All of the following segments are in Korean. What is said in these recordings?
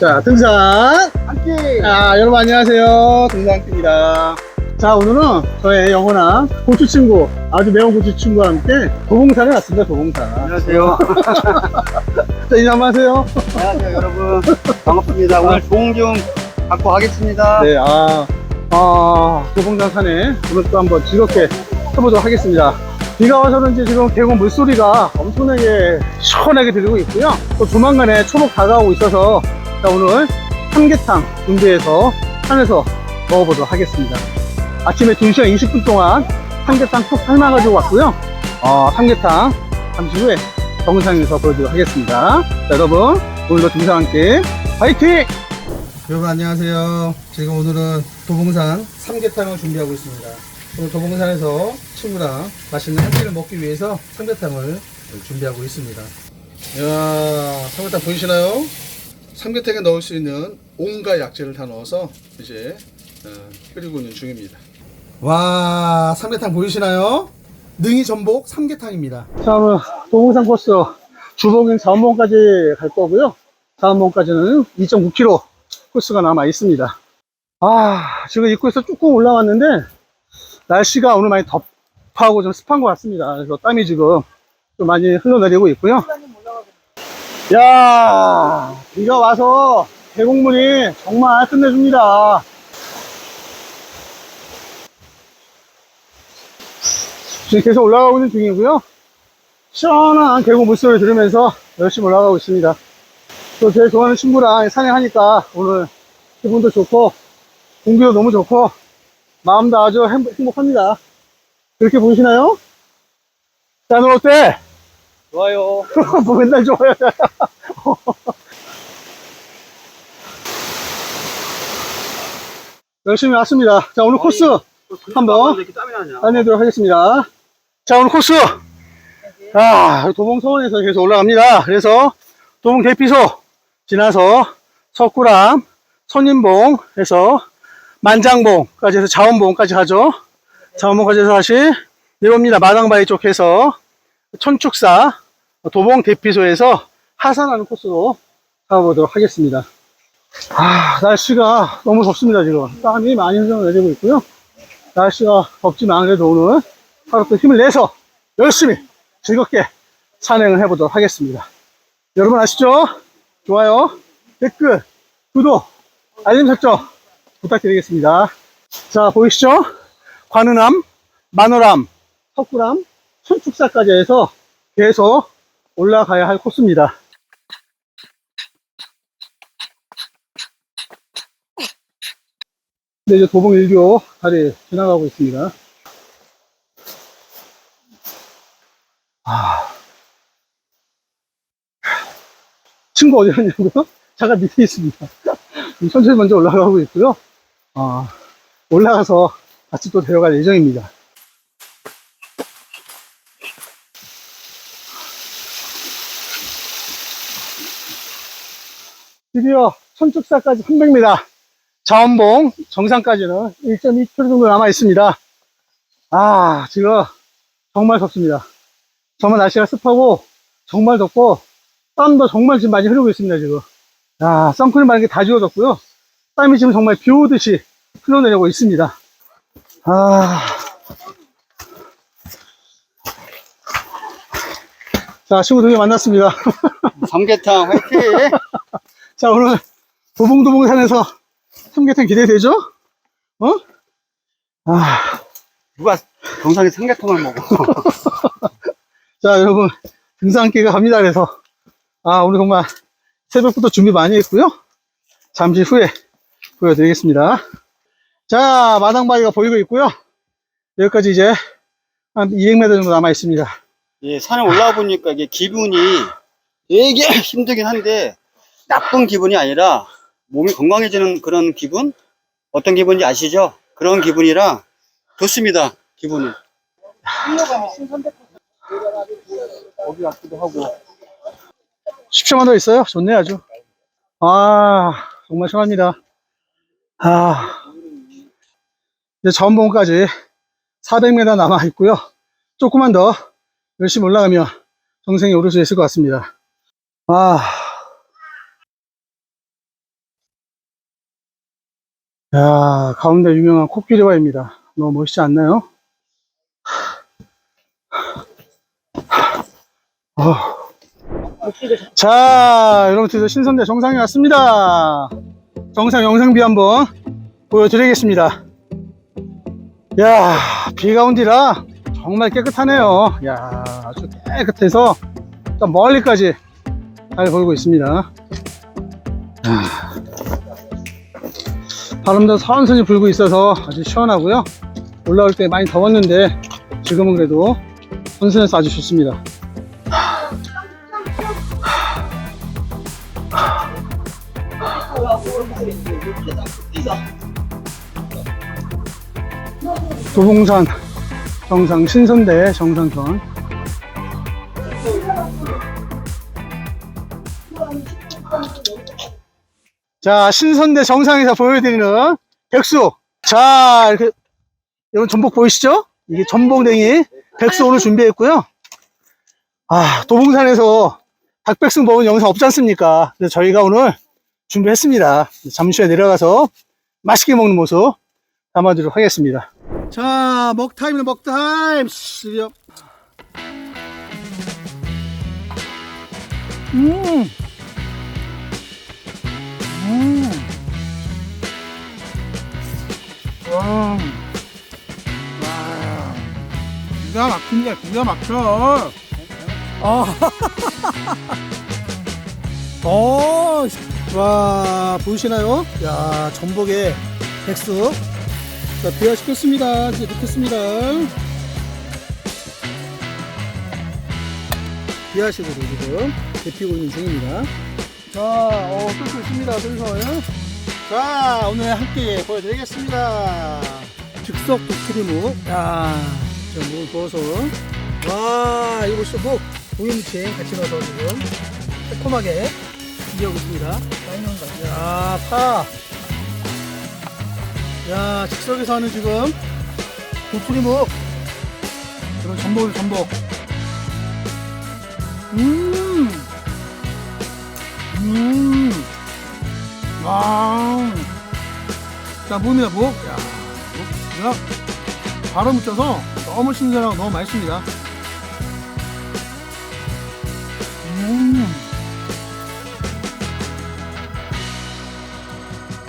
자, 등산. 함께 아, 여러분 안녕하세요. 등산입니다. 자, 오늘은 저의 영원한 고추 친구, 아주 매운 고추 친구와 함께 도봉산에 왔습니다, 도봉산. 안녕하세요. 자, 인사 한번 하세요. 안녕하세요 여러분 반갑습니다. 오늘 좋은 기운 갖고 가겠습니다. 네, 아, 아, 도봉산 산에 오늘 또 한번 즐겁게 해보도록 하겠습니다. 비가 와서 그런지 지금 계곡 물소리가 엄청나게 시원하게 들리고 있고요. 또 조만간에 초복 다가오고 있어서 자, 오늘 삼계탕 준비해서 산에서 먹어보도록 하겠습니다. 아침에 2시간 20분 동안 삼계탕 푹 삶아가지고 왔고요. 어, 삼계탕 잠시 후에 정상에서 보여드리도록 하겠습니다. 자, 여러분, 오늘도 등산 함께 화이팅! 여러분 안녕하세요. 지금 오늘은 도봉산 삼계탕을 준비하고 있습니다. 오늘 도봉산에서 친구랑 맛있는 한 끼를 먹기 위해서 삼계탕을 준비하고 있습니다. 이야, 삼계탕 보이시나요? 삼계탕에 넣을 수 있는 온갖 약재를 다 넣어서 이제 어, 끓이고 있는 중입니다. 와, 삼계탕 보이시나요? 능이 전복 삼계탕입니다. 자, 오늘 도봉산 코스 주봉인 자원봉까지 갈 거고요. 자원봉까지는 2.9km 코스가 남아 있습니다. 아, 지금 입구에서 조금 올라왔는데, 날씨가 오늘 많이 덥하고 좀 습한 것 같습니다. 그래서 땀이 지금 좀 많이 흘러내리고 있고요. 야 비가 와서 계곡물이 정말 끝내줍니다. 지금 계속 올라가고 있는 중이고요. 시원한 계곡 물소리 들으면서 열심히 올라가고 있습니다. 또 제일 좋아하는 친구랑 산행하니까 오늘 기분도 좋고 공기도 너무 좋고 마음도 아주 행- 행복합니다. 그렇게 보이시나요? 자, 너 어때? 좋아요. 뭐 맨날 좋아요. 열심히 왔습니다. 자, 오늘 코스 한번 땀이 나냐? 안내도록 하겠습니다. 자, 오늘 코스. 아, 도봉서원에서 계속 올라갑니다. 그래서 도봉 대피소 지나서 석구람, 선인봉 해서 만장봉까지 해서 자원봉까지 가죠. 자원봉까지 해서 다시 내려옵니다. 마당바위 쪽에서 천축사 도봉 대피소에서 하산하는 코스로 가보도록 하겠습니다. 아, 날씨가 너무 덥습니다, 지금. 땀이 많이 흘러 내리고 있고요. 날씨가 덥지만 그래도 오늘 하루 또 힘을 내서 열심히 즐겁게 산행을 해보도록 하겠습니다. 여러분 아시죠? 좋아요, 댓글, 구독, 알림 설정 부탁드리겠습니다. 자, 보이시죠? 관우남, 만호람, 석구람, 천축사까지 해서 계속 올라가야 할 코스입니다. 네, 이제 도봉 일교 다리 지나가고 있습니다. 아. 친구 어디 갔냐고요? 잠깐 밑에 있습니다. 천천히 먼저 올라가고 있고요. 어, 올라가서 같이 또 데려갈 예정입니다. 드디어 천축사까지 300m. 자원봉 정상까지는 1.2km 정도 남아 있습니다. 아, 지금 정말 덥습니다. 정말 날씨가 습하고 정말 덥고 땀도 정말 지금 많이 흐르고 있습니다, 지금. 야, 선크림 바른 게 다 지워졌고요. 땀이 지금 정말 비 오듯이 흘러내리고 있습니다. 아. 자, 친구들 만났습니다. 삼계탕 화이팅! 자, 오늘 도봉도봉산에서 삼계탕 기대되죠? 어? 아, 누가 정상에 삼계탕을 먹어? 자, 여러분, 등산기가 갑니다. 그래서, 아, 오늘 정말 새벽부터 준비 많이 했고요. 잠시 후에 보여드리겠습니다. 자, 마당바위가 보이고 있고요. 여기까지 이제 한 200m 정도 남아 있습니다. 예, 산에 올라와 보니까 이게 기분이 되게 힘들긴 한데 나쁜 기분이 아니라 몸이 건강해지는 그런 기분? 어떤 기분인지 아시죠? 그런 기분이라 좋습니다. 기분은. 거기 같기도 하고. 10초만 더 있어요? 좋네, 아주. 아, 정말 시원합니다. 아, 이제 전봉까지 400m 남아 있고요. 조금만 더 열심히 올라가면 정상에 오를 수 있을 것 같습니다. 아, 야, 가운데 유명한 코끼리와입니다. 너무 멋있지 않나요? 어. 자, 여러분들 신선대 정상에 왔습니다. 정상 영상비 한번 보여드리겠습니다. 야, 비가 온 뒤라 정말 깨끗하네요. 야, 아주 깨끗해서 저 멀리까지 잘 보이고 있습니다. 야, 바람도 선선히 불고 있어서 아주 시원하고요. 올라올 때 많이 더웠는데 지금은 그래도 선선해서 아주 좋습니다. 도봉산 정상 신선대 정상선 자 신선대 정상에서 보여드리는 백수 자 이렇게 여러분 전복 보이시죠? 이게 전복냉이 백수 오늘 준비했고요 아 도봉산에서 닭백숙 먹은 영상 없지 않습니까? 그래서 저희가 오늘 준비했습니다 잠시 후에 내려가서 맛있게 먹는 모습 담아드리도록 하겠습니다 자, 먹타임은 먹타임. 음. 음. 와. 와. 기가 막힌다, 기가 막혀. 아. 어. 와, 보이시나요? 야, 전복에 백숙. 자, 비화시켰습니다. 이제 넣겠습니다. 비화식으로 지금 데피고 있는 중입니다. 자, 어, 끓고 있습니다. 슬슬. 자, 오늘 함께 보여드리겠습니다. 즉석 도크리무. 야, 자, 물 부어서. 와, 이거 보시죠. 뭐, 고기무침 같이 넣어서 지금 새콤하게 준비하고 있습니다. 야, 파. 야, 즉석에서 하는 지금 도토리묵. 그리고 전복이 전복. 음. 음. 와. 자, 무입니다, 무. 야, 무. 그냥 바로 묻혀서 너무 신선하고 너무 맛있습니다. 음.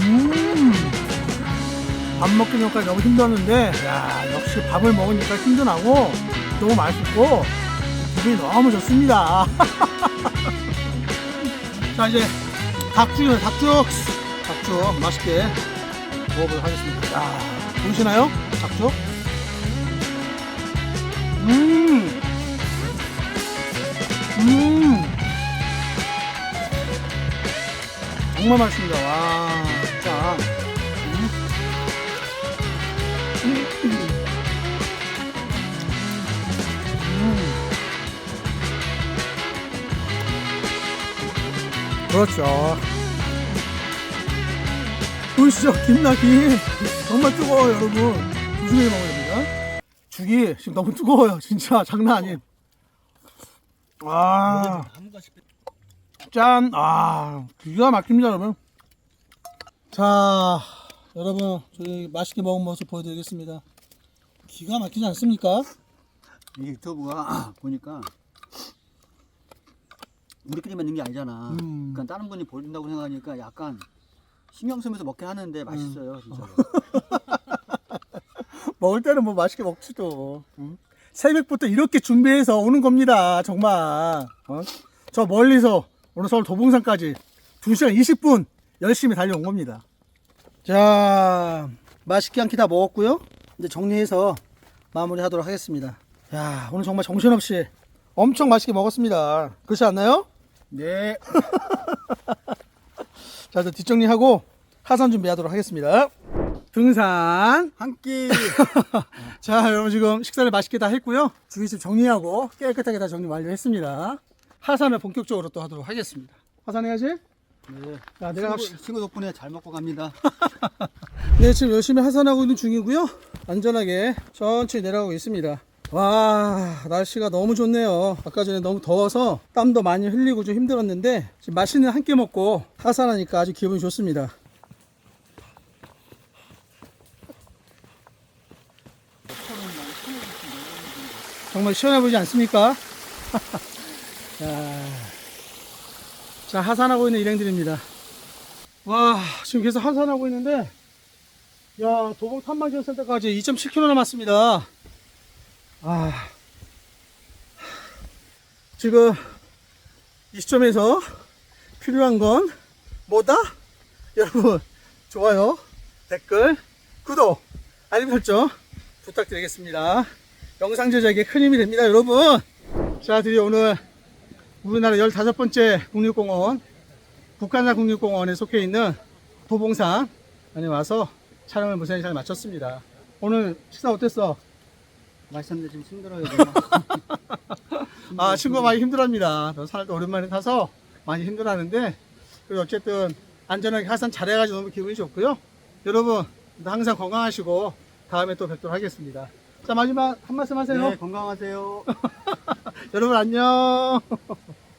음. 밥 먹기 전까지 너무 힘들었는데 야 역시 밥을 먹으니까 힘도 나고 너무 맛있고 기분이 너무 좋습니다 자 이제 닭죽이면 닭죽. 닭죽 맛있게 먹어보도록 하겠습니다. 야 보이시나요? 닭죽? 음. 음. 정말 맛있습니다. 와 그렇죠. 보이시죠? 김나기. 정말 뜨거워요, 여러분. 조심히 먹어야 됩니다. 죽이 지금 너무 뜨거워요. 진짜 장난 아닌. 아. 짠. 아, 기가 막힙니다, 여러분. 자, 여러분, 저희 맛있게 먹은 모습 보여드리겠습니다. 기가 막히지 않습니까? 이게 유튜브가 보니까 우리끼리만 있는 게 아니잖아. 음. 그러니까 다른 분이 보신다고 생각하니까 약간 신경 쓰면서 먹긴 하는데 맛있어요, 음. 진짜로. 먹을 때는 뭐 맛있게 먹지도. 응? 새벽부터 이렇게 준비해서 오는 겁니다. 정말. 어? 저 멀리서 오늘 서울 도봉산까지 2시간 20분 열심히 달려온 겁니다. 자, 맛있게 한 끼 다 먹었고요. 이제 정리해서 마무리 하도록 하겠습니다. 야, 오늘 정말 정신없이 엄청 맛있게 먹었습니다. 그렇지 않나요? 네. 자, 이제 뒷정리하고 하산 준비하도록 하겠습니다. 등산 한 끼. 자, 여러분 지금 식사를 맛있게 다 했고요. 주위집 정리하고 깨끗하게 다 정리 완료했습니다. 하산을 본격적으로 또 하도록 하겠습니다. 하산해야지? 네. 자, 내려갑시다. 친구, 친구 덕분에 잘 먹고 갑니다. 네, 지금 열심히 하산하고 있는 중이고요. 안전하게 천천히 내려가고 있습니다. 와 날씨가 너무 좋네요. 아까 전에 너무 더워서 땀도 많이 흘리고 좀 힘들었는데 지금 맛있는 한 끼 먹고 하산하니까 아주 기분이 좋습니다. 정말 시원해 보이지 않습니까? 자 하산하고 있는 일행들입니다. 와 지금 계속 하산하고 있는데 야 도봉 탐방지원센터까지 2.7km 남았습니다. 아, 지금 이 시점에서 필요한 건 뭐다? 여러분, 좋아요, 댓글, 구독, 알림 설정 부탁드리겠습니다. 영상 제작에 큰 힘이 됩니다, 여러분. 자, 드디어 오늘 우리나라 15번째 국립공원, 북한산 국립공원에 속해 있는 도봉산 안에 와서 촬영을 무사히 잘 마쳤습니다. 오늘 식사 어땠어? 말씀드리 좀 힘들어요. 아, 친구가 많이 힘들어합니다. 저 산을 또 오랜만에 타서 많이 힘들어하는데, 그래도 어쨌든 안전하게 하산 잘해가지고 너무 기분이 좋고요. 여러분, 항상 건강하시고, 다음에 또 뵙도록 하겠습니다. 자, 마지막 한 말씀 하세요. 네, 건강하세요. 여러분 안녕.